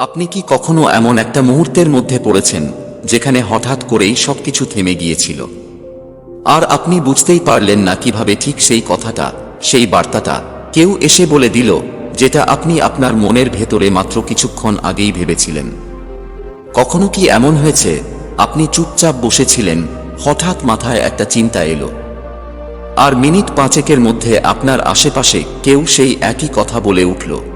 আপনি কি কখনো এমন একটা মুহূর্তের মধ্যে পড়েছেন, যেখানে হঠাৎ করেই সবকিছু থেমে গিয়েছিল? আর আপনি বুঝতেই পারলেন না কীভাবে ঠিক সেই কথাটা, সেই বার্তাটা কেউ এসে বলে দিল, যেটা আপনি আপনার মনের ভেতরে মাত্র কিছুক্ষণ আগেই ভেবেছিলেন। কখনো কি এমন হয়েছে, আপনি চুপচাপ বসেছিলেন, হঠাৎ মাথায় একটা চিন্তা এলো। আর মিনিট পাঁচেকের মধ্যে আপনার আশেপাশে কেউ সেই একই কথা বলে উঠল।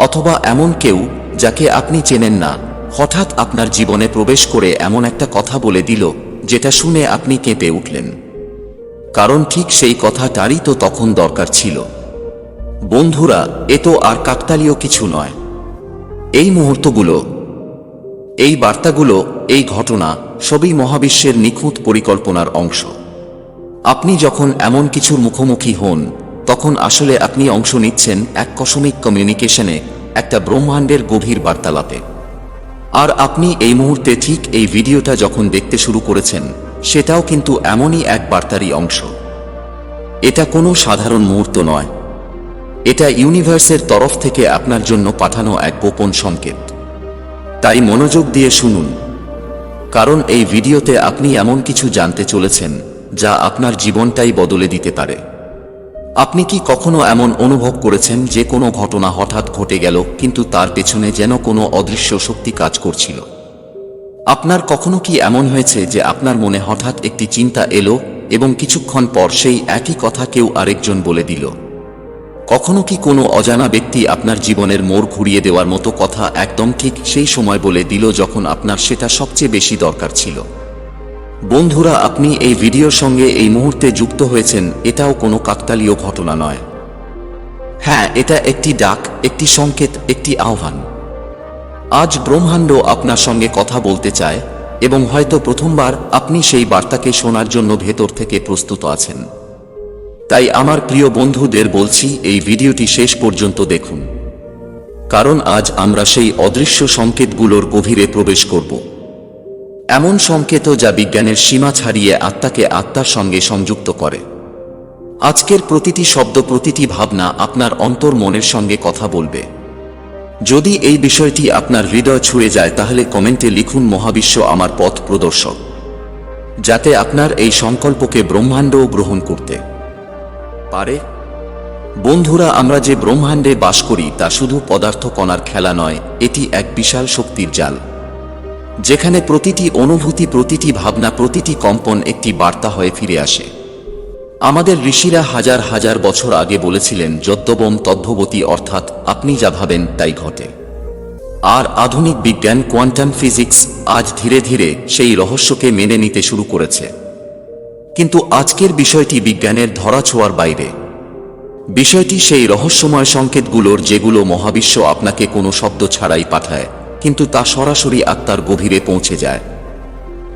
অথবা এমন কেউ যাকে আপনি চেনেন না। হঠাৎ আপনার জীবনে প্রবেশ করে এমন একটা কথা বলে দিল, যেটা শুনে আপনি কেঁপে উঠলেন। কারণ ঠিক সেই কথাটারই তো তখন দরকার ছিল। বন্ধুরা, এ তো আর কাকতালীয় কিছু নয়। এই মুহূর্তগুলো, এই বার্তাগুলো, এই ঘটনা সবই মহাবিশ্বের নিখুঁত পরিকল্পনার অংশ। আপনি যখন এমন কিছুর মুখোমুখি হন তখন আসলে আপনি অংশ নিচ্ছেন এক কসমিক কমিউনিকেশনে, একটা ব্রহ্মাণ্ডের গভীর বার্তালাপে। আর আপনি এই মুহূর্তে ঠিক এই ভিডিওটা যখন দেখতে শুরু করেছেন, সেটাও কিন্তু এমনই এক বার্তারই অংশ। এটা কোনো সাধারণ মুহূর্ত নয়। এটা ইউনিভার্সের তরফ থেকে আপনার জন্য পাঠানো এক গোপন সংকেত। তাই মনোযোগ দিয়ে শুনুন। কারণ এই ভিডিওতে আপনি এমন কিছু জানতে চলেছেন, যা আপনার জীবনটাই বদলে দিতে পারে। আপনি কি কখনো এমন অনুভব করেছেন যে কোনো ঘটনা হঠাৎ ঘটে গেল, কিন্তু তার পেছনে যেন কোনো অদৃশ্য শক্তি কাজ করছিল? আপনার কখনো কি এমন হয়েছে যে আপনার মনে হঠাৎ একটি চিন্তা এলো এবং কিছুক্ষণ পর সেই একই কথা কেউ আরেকজন বলে দিল? কখনো কি কোনো অজানা ব্যক্তি আপনার জীবনের মোড় ঘুরিয়ে দেওয়ার মতো কথা একদম ঠিক সেই সময় বলে দিল যখন আপনার সেটা সবচেয়ে বেশি দরকার ছিল? বন্ধুরা, আপনি এই ভিডিওর সঙ্গে এই মুহূর্তে যুক্ত হয়েছেন, এটাও কোনো কাকতালীয় ঘটনা নয়। হ্যাঁ এটা একটি ডাক, একটি সংকেত, একটি আহ্বান। আজ ব্রহ্মাণ্ড আপনার সঙ্গে কথা বলতে চায়, এবং হয়তো প্রথমবার আপনি সেই বার্তাকে শোনার জন্য ভেতর থেকে প্রস্তুত আছেন। তাই আমার প্রিয় বন্ধুদের বলছি, এই ভিডিওটি শেষ পর্যন্ত দেখুন। কারণ আজ আমরা সেই অদৃশ্য সংকেতগুলোর গভীরে প্রবেশ করব। এমন সংকেত যা বিজ্ঞানের সীমা ছাড়িয়ে আত্মাকে আত্মার সঙ্গে সংযুক্ত করে। আজকের প্রতিটি শব্দ, প্রতিটি ভাবনা আপনার অন্তর মনের সঙ্গে কথা বলবে। যদি এই বিষয়টি আপনার হৃদয় ছুঁয়ে যায়, তাহলে কমেন্টে লিখুন, মহাবিশ্ব আমার পথ প্রদর্শক, যাতে আপনার এই সংকল্পকে ব্রহ্মাণ্ডও গ্রহণ করতে পারে। বন্ধুরা, আমরা যে ব্রহ্মাণ্ডে বাস করি, তা শুধু পদার্থ কণার খেলা নয়, এটি এক বিশাল শক্তির জাল। যেখানে প্রতিটি অনুভূতি, প্রতিটি ভাবনা, প্রতিটি কম্পন একটি বার্তা হয়ে ফিরে আসে। আমাদের ঋষিরা হাজার হাজার বছর আগে বলেছিলেন, যদ্যবম তদ্ভবতী অর্থাৎ আপনি যা ভাবেন তাই ঘটে। আর আধুনিক বিজ্ঞান কোয়ান্টাম ফিজিক্স আজ ধীরে ধীরে সেই রহস্যকে মেনে নিতে শুরু করেছে। কিন্তু আজকের বিষয়টি বিজ্ঞানের ধরাছোঁয়ার বাইরে। বিষয়টি সেই রহস্যময় সংকেতগুলোর যেগুলো মহাবিশ্ব আপনাকে কোনো শব্দ ছাড়াই পাঠায়। কিন্তু তা সরাসরি আত্মার গভীরে পৌঁছে যায়।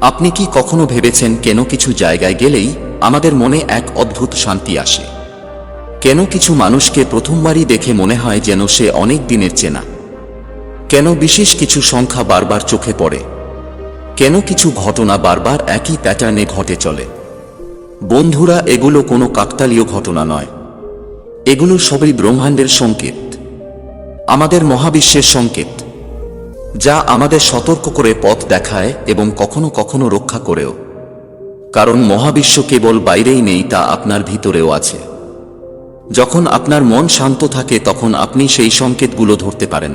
আপনি কি কখনো ভেবেছেন কেন কিছু জায়গায় গেলেই আমাদের মনে এক অদ্ভুত শান্তি আসে? কেন কিছু মানুষকে প্রথমবারই দেখে মনে হয় যেন সে অনেক দিনের চেনা? কেন বিশেষ কিছু সংখ্যা বারবার চোখে পড়ে? কেন কিছু ঘটনা বারবার একই প্যাটার্নে ঘটে চলে? বন্ধুরা, এগুলো কোনো কাকতালীয় ঘটনা নয়। এগুলো সবই ব্রহ্মাণ্ডের সংকেত। আমাদের মহাবিশ্বের সংকেত। যা আমাদের সতর্ক করে পথ দেখায় এবং কখনো কখনো রক্ষা করেও। কারণ মহাবিশ্ব কেবল বাইরেই নেই, তা আপনার ভিতরেও আছে। যখন আপনার মন শান্ত থাকে, তখন আপনি সেই সংকেতগুলো ধরতে পারেন।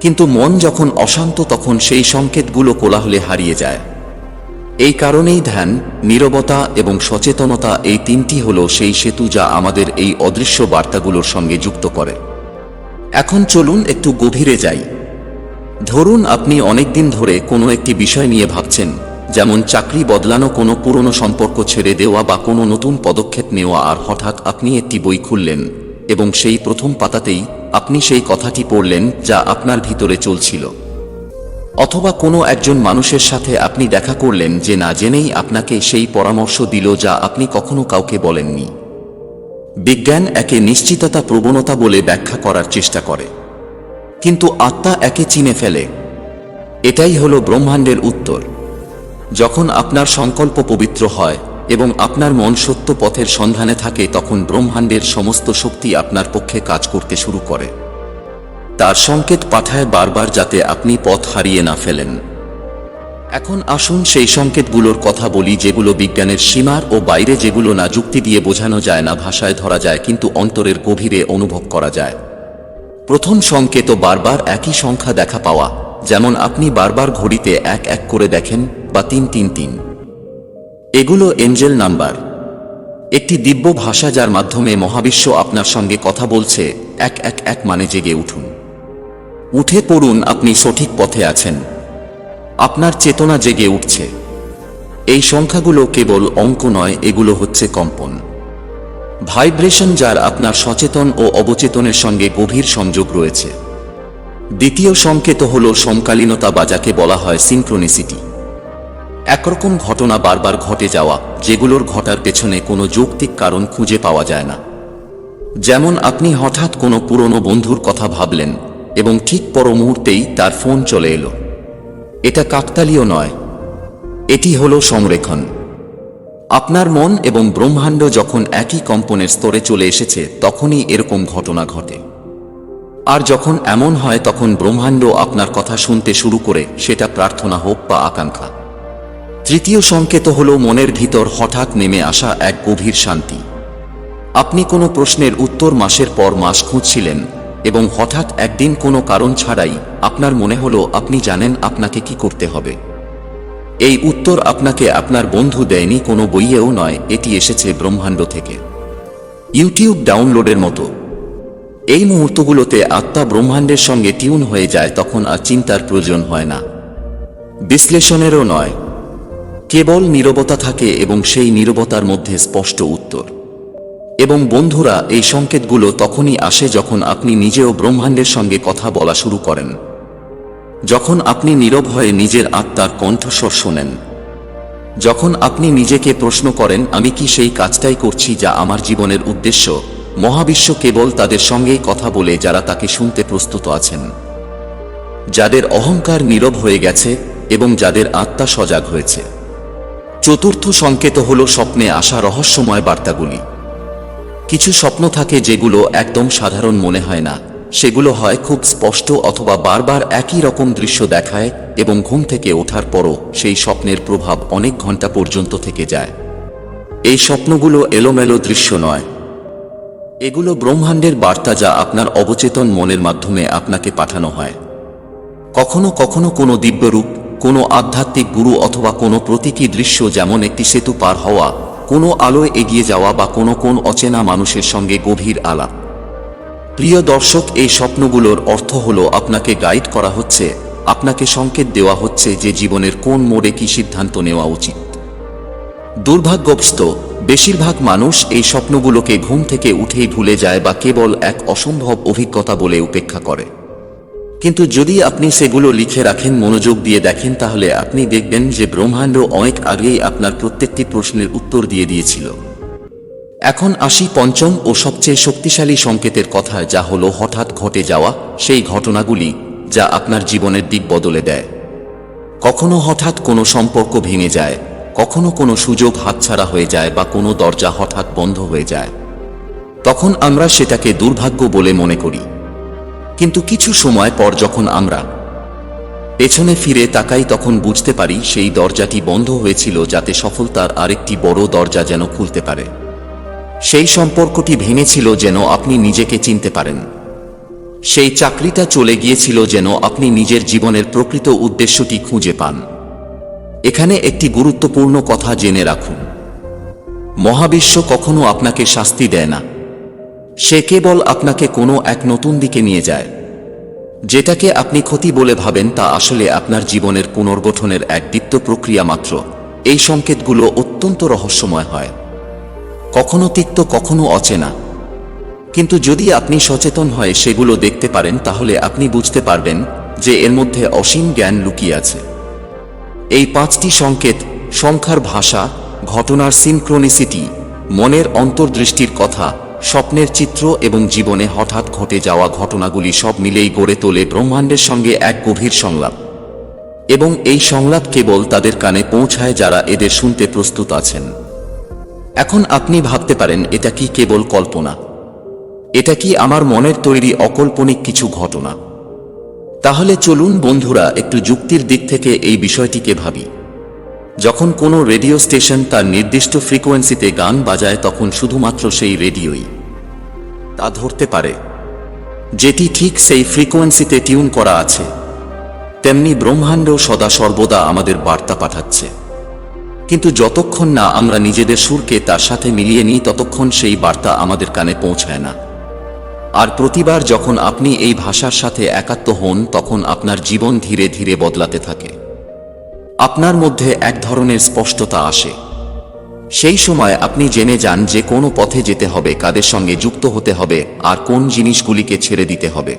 কিন্তু মন যখন অশান্ত, তখন সেই সংকেতগুলো কোলাহলে হারিয়ে যায়। এই কারণেই ধ্যান, নীরবতা এবং সচেতনতা এই তিনটি হল সেই সেতু যা আমাদের এই অদৃশ্য বার্তাগুলোর সঙ্গে যুক্ত করে। এখন চলুন একটু গভীরে যাই। ধরুন আপনি অনেকদিন ধরে কোনো একটি বিষয় নিয়ে ভাবছেন, যেমন চাকরি বদলানো কোনো পুরনো সম্পর্ক ছেড়ে দেওয়া বা কোনো নতুন পদক্ষেপ নেওয়া, আর হঠাৎ আপনি একটি বই খুললেন এবং সেই প্রথম পাতাতেই আপনি সেই কথাটি পড়লেন যা আপনার ভিতরে চলছিল। অথবা কোনো একজন মানুষের সাথে আপনি দেখা করলেন যে না জেনেই আপনাকে সেই পরামর্শ দিল যা আপনি কখনো কাউকে বলেননি। বিজ্ঞান একে নিশ্চিততা প্রবণতা বলে ব্যাখ্যা করার চেষ্টা করে। কিন্তু আত্মা একে চিনে ফেলে। এটাই হলো ব্রহ্মাণ্ডের উত্তর। যখন আপনার সংকল্প পবিত্র হয় এবং আপনার মন সত্য পথের সন্ধানে থাকে, তখন ব্রহ্মাণ্ডের সমস্ত শক্তি আপনার পক্ষে কাজ করতে শুরু করে। তার সংকেত পাঠায় বারবার যাতে আপনি পথ হারিয়ে না ফেলেন। এখন আসুন সেই সংকেতগুলোর কথা বলি, যেগুলো বিজ্ঞানের সীমার ও বাইরে যেগুলো না যুক্তি দিয়ে বোঝানো যায় না, ভাষায় ধরা যায়, কিন্তু অন্তরের গভীরে অনুভব করা যায়। প্রথম সংকেত বারবার একই সংখ্যা দেখা পাওয়া, যেমন আপনি বারবার ঘড়িতে এক এক করে দেখেন বা তিন তিন তিন। এগুলো এঞ্জেল নাম্বার। একটি দিব্য ভাষা যার মাধ্যমে মহাবিশ্ব আপনার সঙ্গে কথা বলছে, এক এক এক মানে জেগে উঠুন। উঠে পড়ুন আপনি সঠিক পথে আছেন। আপনার চেতনা জেগে উঠছে। এই সংখ্যাগুলো কেবল অঙ্ক নয়, এগুলো হচ্ছে কম্পন। ভাইব্রেশন যার আপনার সচেতন ও অবচেতনের সঙ্গে গভীর সংযোগ রয়েছে। দ্বিতীয় সংকেত হল সমকালীনতা বা যাকে বলা হয় সিনক্রোনিসিটি একরকম ঘটনা বারবার ঘটে যাওয়া, যেগুলোর ঘটার পেছনে কোনো যৌক্তিক কারণ খুঁজে পাওয়া যায় না। যেমন আপনি হঠাৎ কোনো পুরনো বন্ধুর কথা ভাবলেন এবং ঠিক পর মুহূর্তেই তার ফোন চলে এলো। এটা কাকতালীয় নয়। এটি হলো সংরেখন আপনার মন এবং ব্রহ্মাণ্ড যখন একই কম্পনের স্তরে চলে এসেছে, তখনই এরকম ঘটনা ঘটে। আর যখন এমন হয়, তখন ব্রহ্মাণ্ড আপনার কথা শুনতে শুরু করে, সেটা প্রার্থনা হোক বা আকাঙ্ক্ষা। তৃতীয় সংকেত হল মনের ভিতর হঠাৎ নেমে আসা এক গভীর শান্তি। আপনি কোনো প্রশ্নের উত্তর মাসের পর মাস খুঁজছিলেন এবং হঠাৎ একদিন কোনো কারণ ছাড়াই আপনার মনে হলো, আপনি জানেন আপনাকে কি করতে হবে। এই উত্তর আপনাকে আপনার বন্ধু দেয়নি, কোনো বইয়েও নয়। এটি এসেছে ব্রহ্মাণ্ড থেকে। ইউটিউব ডাউনলোডের মতো। এই মুহূর্তগুলোতে আত্মা ব্রহ্মাণ্ডের সঙ্গে টিউন হয়ে যায়, তখন আর চিন্তার প্রয়োজন হয় না। বিশ্লেষণেরও নয়। কেবল নীরবতা থাকে এবং সেই নীরবতার মধ্যে স্পষ্ট উত্তর। এবং বন্ধুরা, এই সংকেতগুলো তখনই আসে যখন আপনি নিজেও ব্রহ্মাণ্ডের সঙ্গে কথা বলা শুরু করেন। যখন আপনি নীরব হয়ে নিজের আত্মার কণ্ঠস্বর শোনেন, যখন আপনি নিজেকে প্রশ্ন করেন, আমি কি সেই কাজটাই করছি যা আমার জীবনের উদ্দেশ্য? মহাবিশ্ব কেবল তাদের সঙ্গেই কথা বলে যারা তাকে শুনতে প্রস্তুত আছেন। যাদের অহংকার নীরব হয়ে গেছে এবং যাদের আত্মা সজাগ হয়েছে। চতুর্থ সংকেত হল স্বপ্নে আসা রহস্যময় বার্তাগুলি। কিছু স্বপ্ন থাকে যেগুলো একদম সাধারণ মনে হয় না। সেগুলো হয় খুব স্পষ্ট অথবা বারবার একই রকম দৃশ্য দেখায় এবং ঘুম থেকে ওঠার পরও সেই স্বপ্নের প্রভাব অনেক ঘণ্টা পর্যন্ত থেকে যায়। এই স্বপ্নগুলো এলোমেলো দৃশ্য নয়। এগুলো ব্রহ্মাণ্ডের বার্তা যা আপনার অবচেতন মনের মাধ্যমে আপনাকে পাঠানো হয়। কখনো কখনো কোনো দিব্যরূপ, কোনো আধ্যাত্মিক গুরু অথবা কোনো প্রতীকী দৃশ্য যেমন একটি সেতু পার হওয়া, কোনো আলোয় এগিয়ে যাওয়া বা কোনো কোন অচেনা মানুষের সঙ্গে গভীর আলাপ। প্রিয় দর্শক, এই স্বপ্নগুলোর অর্থ হল আপনাকে গাইড করা হচ্ছে, আপনাকে সংকেত দেওয়া হচ্ছে যে জীবনের কোন মোড়ে কি সিদ্ধান্ত নেওয়া উচিত। দুর্ভাগ্যবস্ত বেশিরভাগ মানুষ এই স্বপ্নগুলোকে ঘুম থেকে উঠেই ভুলে যায় বা কেবল এক অসম্ভব অভিজ্ঞতা বলে উপেক্ষা করে। কিন্তু যদি আপনি সেগুলো লিখে রাখেন, মনোযোগ দিয়ে দেখেন, তাহলে আপনি দেখবেন যে ব্রহ্মাণ্ড অনেক আগেই আপনার প্রত্যেকটি প্রশ্নের উত্তর দিয়ে দিয়েছিল। এখন আসি পঞ্চম ও সবচেয়ে শক্তিশালী সংকেতের কথা, যা হলো হঠাৎ ঘটে যাওয়া সেই ঘটনাগুলি, যা আপনার জীবনের দিক বদলে দেয়। কখনো হঠাৎ কোনো সম্পর্ক ভেঙে যায়, কখনো কোনো সুযোগ হাতছাড়া হয়ে যায় বা কোনো দরজা হঠাৎ বন্ধ হয়ে যায়। তখন আমরা সেটাকে দুর্ভাগ্য বলে মনে করি। কিন্তু কিছু সময় পর যখন আমরা পেছনে ফিরে তাকাই, তখন বুঝতে পারি সেই দরজাটি বন্ধ হয়েছিল যাতে সফলতার আরেকটি বড় দরজা যেন খুলতে পারে। সেই সম্পর্কটি ভেঙেছিল যেন আপনি নিজেকে চিনতে পারেন। সেই চাকরিটা চলে গিয়েছিল যেন আপনি নিজের জীবনের প্রকৃত উদ্দেশ্যটি খুঁজে পান। এখানে একটি গুরুত্বপূর্ণ কথা জেনে রাখুন। মহাবিশ্ব কখনো আপনাকে শাস্তি দেয় না। সে কেবল আপনাকে কোনো এক নতুন দিকে নিয়ে যায়। যেটাকে আপনি ক্ষতি বলে ভাবেন তা আসলে আপনার জীবনের পুনর্গঠনের এক দীপ্ত প্রক্রিয়া মাত্র। এই সংকেতগুলো অত্যন্ত রহস্যময় হয়। কখনো তিক্ত, কখনো অচেনা। কিন্তু যদি আপনি সচেতন হয়ে সেগুলো দেখতে পারেন, তাহলে আপনি বুঝতে পারবেন যে এর মধ্যে অসীম জ্ঞান লুকিয়ে আছে। এই পাঁচটি সংকেত, সংখ্যার ভাষা, ঘটনার সিনক্রোনিসিটি মনের অন্তর্দৃষ্টির কথা, স্বপ্নের চিত্র এবং জীবনে হঠাৎ ঘটে যাওয়া ঘটনাগুলি সব মিলেই গড়ে তোলে ব্রহ্মাণ্ডের সঙ্গে এক গভীর সংলাপ। এবং এই সংলাপ কেবল তাদের কানে পৌঁছায় যারা এদের শুনতে প্রস্তুত আছেন। এখন আপনি ভাবতে পারেন, এটা কি কেবল কল্পনা? এটা কি আমার মনের তৈরি অকল্পনিক কিছু ঘটনা? তাহলে চলুন বন্ধুরা, একটু যুক্তির দিক থেকে এই বিষয়টিকে ভাবি। যখন কোনো রেডিও স্টেশন তার নির্দিষ্ট ফ্রিকোয়েন্সিতে গান বাজায়, তখন শুধুমাত্র সেই রেডিওই। তা ধরতে পারে। যেটি ঠিক সেই ফ্রিকোয়েন্সিতে টিউন করা আছে। তেমনি ব্রহ্মাণ্ড সদা সর্বদা আমাদের বার্তা পাঠাচ্ছে। কিন্তু যতক্ষণ না আমরা নিজেদের সুরকে তার সাথে মিলিয়ে নিই, ততক্ষণ সেই বার্তা আমাদের কানে পৌঁছায় না। আর প্রতিবার যখন আপনি এই ভাষার সাথে একাত্ম হন, তখন আপনার জীবন ধীরে ধীরে বদলাতে থাকে। আপনার মধ্যে এক ধরনের স্পষ্টতা আসে। সেই সময় আপনি জেনে যান যে কোনো পথে যেতে হবে, কাদের সঙ্গে যুক্ত হতে হবে, আর কোন জিনিসগুলিকে ছেড়ে দিতে হবে।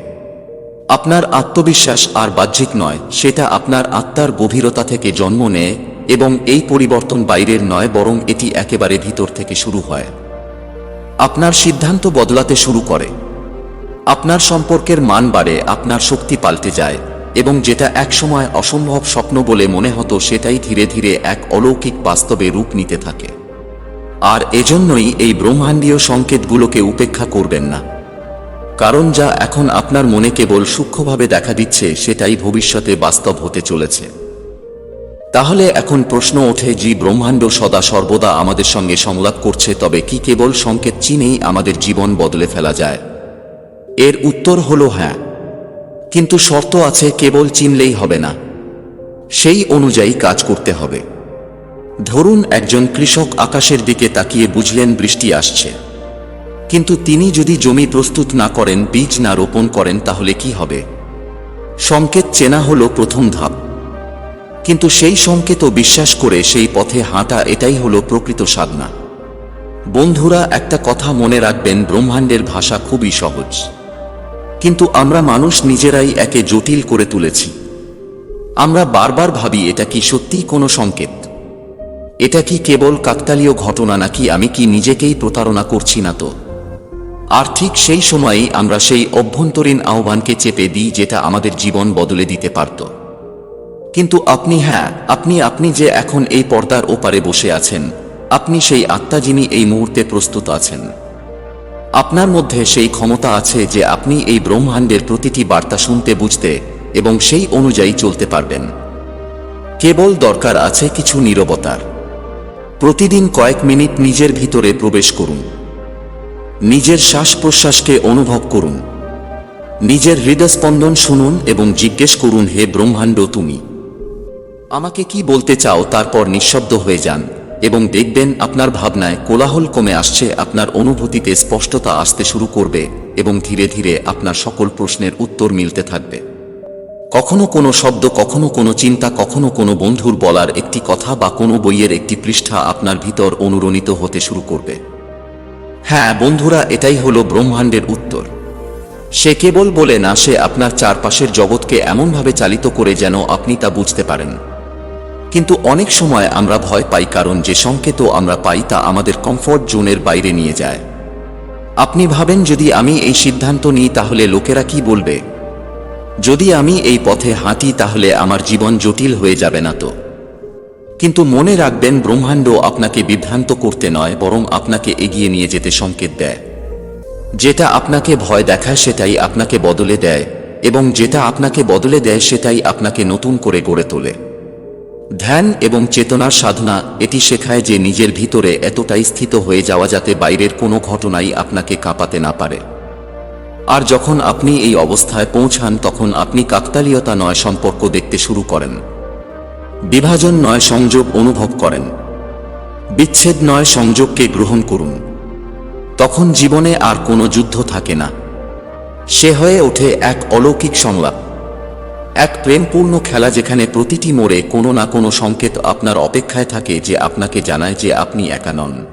আপনার আত্মবিশ্বাস আর বাহ্যিক নয়, সেটা আপনার আত্মার গভীরতা থেকে জন্ম নেয় এবং এই পরিবর্তন বাইরের নয়, বরং এটি একেবারে ভিতর থেকে শুরু হয়। আপনার সিদ্ধান্ত বদলাতে শুরু করে। আপনার সম্পর্কের মান বাড়ে, আপনার শক্তি পাল্টে যায়, এবং যেটা একসময় অসম্ভব স্বপ্ন বলে মনে হতো, সেটাই ধীরে ধীরে এক অলৌকিক বাস্তবে রূপ নিতে থাকে। আর এজন্যই এই ব্রহ্মাণ্ডীয় সংকেতগুলোকে উপেক্ষা করবেন না। কারণ যা এখন আপনার মনে কেবল সূক্ষ্মভাবে দেখা দিচ্ছে, সেটাই ভবিষ্যতে বাস্তব হতে চলেছে। তাহলে এখন প্রশ্ন ওঠে যে ব্রহ্মাণ্ড সদা সর্বদা আমাদের সঙ্গে সংলাপ করছে, তবে কি কেবল সংকেত চিনেই আমাদের জীবন বদলে ফেলা যায়? এর উত্তর হলো হ্যাঁ। কিন্তু শর্ত আছে, কেবল চিনলেই হবে না। সেই অনুযায়ী কাজ করতে হবে। ধরুন, একজন কৃষক আকাশের দিকে তাকিয়ে বুঝলেন, বৃষ্টি আসছে। কিন্তু তিনি যদি জমি প্রস্তুত না করেন, বীজ না রোপণ করেন, তাহলে কি হবে? সংকেত চেনা হলো প্রথম ধাপ। কিন্তু সেই সংকেত বিশ্বাস করে সেই পথে হাঁটা এটাই হলো প্রকৃত সাধনা। বন্ধুরা, একটা কথা মনে রাখবেন, ব্রহ্মাণ্ডের ভাষা খুবই সহজ। কিন্তু আমরা মানুষ নিজেরাই একে জটিল করে তুলেছি। আমরা বারবার ভাবি, এটা কি সত্যিই কোনো সংকেত? এটা কি কেবল কাকতালীয় ঘটনা নাকি আমি কি নিজেকেই প্রতারণা করছি না তো? আর ঠিক সেই সময়েই আমরা সেই অভ্যন্তরীণ আহ্বানকে চেপে দিই, যেটা আমাদের জীবন বদলে দিতে পারত। কিন্তু আপনি হ্যাঁ আপনি আপনি যে এখন এই পর্দার ওপারে বসে আছেন, আপনি সেই আত্মা যিনি এই মুহূর্তে প্রস্তুত আছেন। আপনার মধ্যে সেই ক্ষমতা আছে যে আপনি এই ব্রহ্মাণ্ডের প্রতিটি বার্তা শুনতে, বুঝতে এবং সেই অনুযায়ী চলতে পারবেন। কেবল দরকার আছে কিছু নীরবতার। প্রতিদিন কয়েক মিনিট নিজের ভিতরে প্রবেশ করুন। নিজের শ্বাস প্রশ্বাসকে অনুভব করুন। নিজের হৃদস্পন্দন শুনুন এবং জিজ্ঞেস করুন, হে ব্রহ্মাণ্ড, তুমি? আমাকে কি বলতে চাও তারপর নিঃশব্দ হয়ে যান এবং দেখবেন আপনার ভাবনায় কোলাহল কমে আসছে, আপনার অনুভূতিতে স্পষ্টতা আসতে শুরু করবে এবং ধীরে ধীরে আপনার সকল প্রশ্নের উত্তর মিলতে থাকবে। কখনো কোনো শব্দ, কখনো কোনো চিন্তা, কখনো কোনো বন্ধুর বলার একটি কথা বা কোনো বইয়ের একটি পৃষ্ঠা আপনার ভিতর অনুরণিত হতে শুরু করবে। হ্যাঁ বন্ধুরা, এটাই হলো ব্রহ্মাণ্ডের উত্তর। সে কেবল বলে না, সে আপনার চারপাশের জগৎকে এমনভাবে চালিত করে যেন আপনি তা বুঝতে পারেন। কিন্তু অনেক সময় আমরা ভয় পাই কারণ যে সংকেত আমরা পাই তা আমাদের কমফর্ট জোনের বাইরে নিয়ে যায়। আপনি ভাবেন যদি আমি এই সিদ্ধান্ত নিই তাহলে লোকেরা কি বলবে? যদি আমি এই পথে হাঁটি তাহলে আমার জীবন জটিল হয়ে যাবে না তো। কিন্তু মনে রাখবেন ব্রহ্মাণ্ড আপনাকে বিভ্রান্ত করতে নয়, বরং আপনাকে এগিয়ে নিয়ে যেতে সংকেত দেয়। যেটা আপনাকে ভয় দেখায় সেটাই আপনাকে বদলে দেয়, এবং যেটা আপনাকে বদলে দেয় সেটাই আপনাকে নতুন করে গড়ে তোলে। ধ্যান এবং চেতনার সাধনা এটি শেখায় যে নিজের ভিতরে এতটাই স্থিত হয়ে যাওয়া যাতে বাইরের কোনো ঘটনাই আপনাকে কাঁপাতে না পারে। আর যখন আপনি এই অবস্থায় পৌঁছান, তখন আপনি কাকতালীয়তা নয় সম্পর্ক দেখতে শুরু করেন। বিভাজন নয় সংযোগ অনুভব করেন। বিচ্ছেদ নয় সংযোগকে গ্রহণ করুন। তখন জীবনে আর কোনো যুদ্ধ থাকে না। সে হয়ে ওঠে এক অলৌকিক সংলাপ। এক প্রেমপূর্ণ খেলা যেখানে প্রতিটি মোড়ে কোনো না কোনো সংকেত আপনার অপেক্ষায় থাকে যে আপনাকে জানায় যে আপনি একা নন।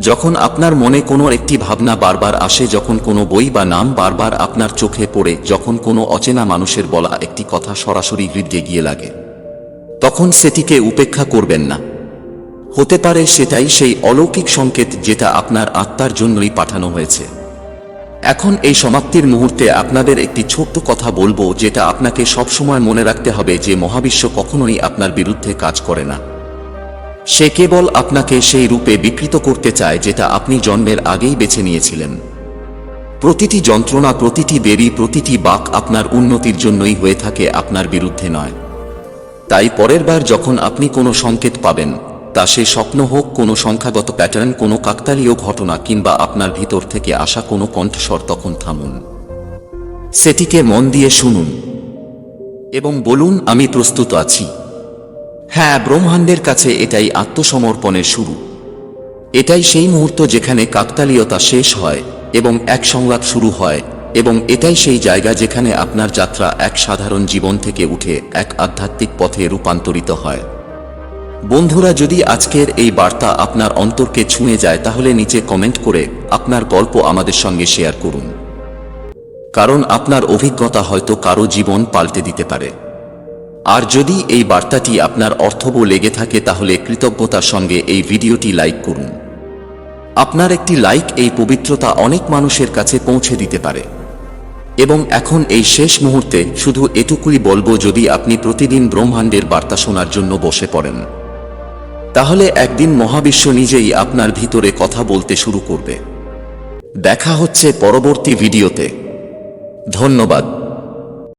যখন আপনার মনে কোনো একটি ভাবনা বারবার আসে, যখন কোনো বই বা নাম বারবার আপনার চোখে পড়ে, যখন কোনো অচেনা মানুষের বলা একটি কথা সরাসরি হৃদয়ে গিয়ে লাগে, তখন সেটিকে উপেক্ষা করবেন না। হতে পারে সেটাই সেই অলৌকিক সংকেত যেটা আপনার আত্মার জন্যই পাঠানো হয়েছে। এখন এই সমাপ্তির মুহূর্তে আপনাদের একটি ছোট্ট কথা বলব, যেটা আপনাকে সবসময় মনে রাখতে হবে যে মহাবিশ্ব কখনোই আপনার বিরুদ্ধে কাজ করে না। সে কেবল আপনাকে সেই রূপে বিকৃত করতে চায়, যেটা আপনি জন্মের আগেই বেছে নিয়েছিলেন। প্রতিটি যন্ত্রণা, প্রতিটি দেরি, প্রতিটি বাক আপনার উন্নতির জন্যই হয়ে থাকে, আপনার বিরুদ্ধে নয়। তাই পরের বার যখন আপনি কোনো সংকেত পাবেন তা সে স্বপ্ন হোক, কোনো সংখ্যাগত প্যাটার্ন, কোনো কাকতালীয় ঘটনা, কিংবা আপনার ভিতর থেকে আসা কোনো কণ্ঠস্বর তখন থামুন। সেটিকে মন দিয়ে শুনুন এবং বলুন, আমি প্রস্তুত আছি। হ্যাঁ ব্রহ্মাণ্ডের কাছে এটাই আত্মসমর্পণের শুরু। এটাই সেই মুহূর্ত যেখানে কাকতালীয়তা শেষ হয় এবং এক সংলাপ শুরু হয়, এবং এটাই সেই জায়গা যেখানে আপনার যাত্রা এক সাধারণ জীবন থেকে উঠে এক আধ্যাত্মিক পথে রূপান্তরিত হয়। বন্ধুরা, যদি আজকের এই বার্তা আপনার অন্তরকে ছুঁয়ে যায়, তাহলে নিচে কমেন্ট করে আপনার গল্প আমাদের সঙ্গে শেয়ার করুন। কারণ আপনার অভিজ্ঞতা হয়তো কারও জীবন পাল্টে দিতে পারে। আর যদি এই বার্তাটি আপনার অর্থবহ লেগে থাকে, তাহলে কৃতজ্ঞতার সঙ্গে এই ভিডিওটি লাইক করুন। আপনার একটি লাইক এই পবিত্রতা অনেক মানুষের কাছে পৌঁছে দিতে পারে। এবং এখন এই শেষ মুহূর্তে শুধু এটুকুই বলব, যদি আপনি প্রতিদিন ব্রহ্মাণ্ডের বার্তা শোনার জন্য বসে পড়েন। তাহলে একদিন মহাবিশ্ব নিজেই আপনার ভিতরে কথা বলতে শুরু করবে। দেখা হচ্ছে পরবর্তী ভিডিওতে। ধন্যবাদ।